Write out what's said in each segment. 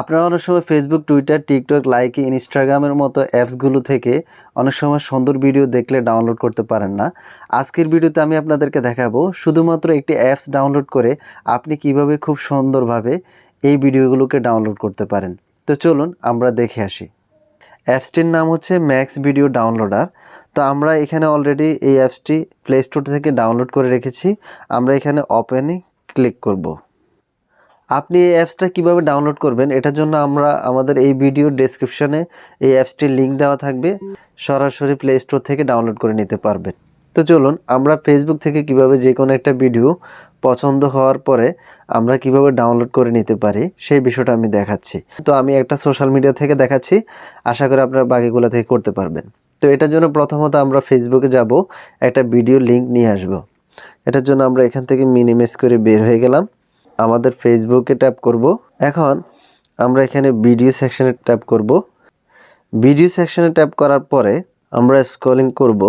আপনারা অনেক সময় ফেসবুক টুইটার টিকটক লাইক ইনস্টাগ্রামের মতো অ্যাপসগুলো থেকে অনেক সময় সুন্দর ভিডিও দেখলে ডাউনলোড করতে পারেন না। আজকের ভিডিওতে আমি আপনাদেরকে দেখাবো শুধুমাত্র একটি অ্যাপস ডাউনলোড করে আপনি কীভাবে খুব সুন্দরভাবে এই ভিডিওগুলোকে ডাউনলোড করতে পারেন। তো চলুন আমরা দেখে আসি। অ্যাপসটির নাম হচ্ছে ম্যাক্স ভিডিও ডাউনলোডার তো আমরা এখানে অলরেডি এই অ্যাপসটি প্লে স্টোর থেকে ডাউনলোড করে রেখেছি। আমরা এখানে ওপেনে ক্লিক করব। আপনি এই অ্যাপসটা কীভাবে ডাউনলোড করবেন? এটার জন্য আমরা আমাদের এই ভিডিও ডেসক্রিপশনে এই অ্যাপসটির লিঙ্ক দেওয়া থাকবে। সরাসরি প্লে স্টোর থেকে ডাউনলোড করে নিতে পারবেন। তো চলুন, আমরা ফেসবুক থেকে কীভাবে যে কোনো একটা ভিডিও পছন্দ হওয়ার পরে আমরা কীভাবে ডাউনলোড করে নিতে পারি, সেই বিষয়টা আমি দেখাচ্ছি। তো আমি একটা সোশ্যাল মিডিয়া থেকে দেখাচ্ছি। আশা করি আপনারা বাকিগুলো থেকে করতে পারবেন। তো এটার জন্য প্রথমত আমরা ফেসবুকে যাব, একটা ভিডিও লিঙ্ক নিয়ে আসব। এটার জন্য আমরা এখান থেকে মিনিমাইজ করে বের হয়ে গেলাম। আমাদের ফেসবুকে ট্যাপ করব। এখন আমরা এখানে ভিডিও সেকশনে ট্যাপ করব। ভিডিও সেকশনে ট্যাপ করার পরে আমরা স্ক্রলিং করব।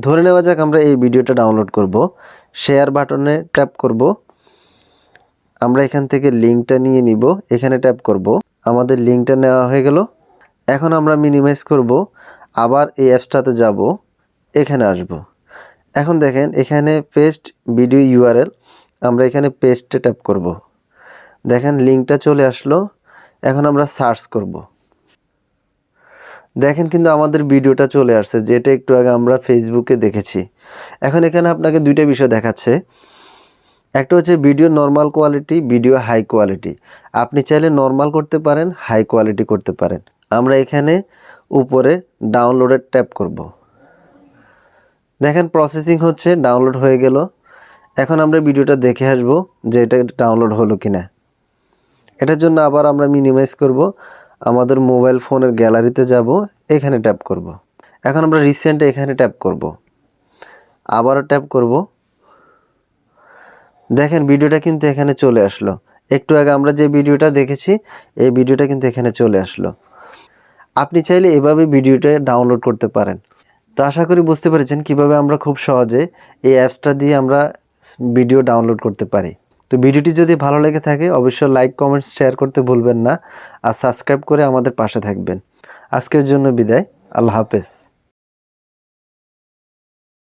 ধরে নেওয়া যাক আমরা এই ভিডিওটা ডাউনলোড করব। শেয়ার বাটনে ট্যাপ করব। আমরা এখান থেকে লিঙ্কটা নিয়ে নিব। এখানে ট্যাপ করব। আমাদের লিঙ্কটা নেওয়া হয়ে গেল। এখন আমরা মিনিমাইজ করব। আবার এই অ্যাপসটাতে যাব। এখানে আসব। এখন দেখেন এখানে পেস্ট ভিডিও ইউআরএল আমরা এখানে পেস্টে ট্যাপ করব। দেখেন লিঙ্কটা চলে আসলো, এখন আমরা সার্চ করব। দেখেন কিন্তু আমাদের ভিডিওটা চলে আসছে, যেটা একটু আগে আমরা ফেসবুকে দেখেছি। এখন এখানে আপনাকে দুইটা বিষয় দেখাচ্ছে। একটা হচ্ছে video normal quality video high quality আপনি চাইলে নর্মাল করতে পারেন হাই কোয়ালিটি করতে পারেন। আমরা এখানে উপরে ডাউনলোডের ট্যাপ করব। দেখেন প্রসেসিং হচ্ছে ডাউনলোড হয়ে গেল। এখন আমরা ভিডিওটা দেখে আসব যে এটা ডাউনলোড হলো কিনা। এটার জন্য আবার আমরা মিনিমাইজ করব। আমাদের মোবাইল ফোনের গ্যালারিতে যাব, এখানে ট্যাপ করব। এখন আমরা রিসেন্ট এখানে ট্যাপ করব। আবারও ট্যাপ করব। দেখেন ভিডিওটা কিন্তু এখানে চলে আসলো। একটু আগে আমরা যে ভিডিওটা দেখেছি, এই ভিডিওটা কিন্তু এখানে চলে আসলো। আপনি চাইলে এভাবে ভিডিওটা ডাউনলোড করতে পারেন। তো আশা করি বুঝতে পেরেছেন কীভাবে আমরা খুব সহজে এই অ্যাপসটা দিয়ে আমরা ভিডিও ডাউনলোড করতে পারি। তো ভিডিওটি যদি ভালো লেগে থাকে, অবশ্যই লাইক কমেন্টস শেয়ার করতে ভুলবেন না। আর সাবস্ক্রাইব করে আমাদের পাশে থাকবেন। আজকের জন্য বিদায়। আল্লাহ হাফেজ।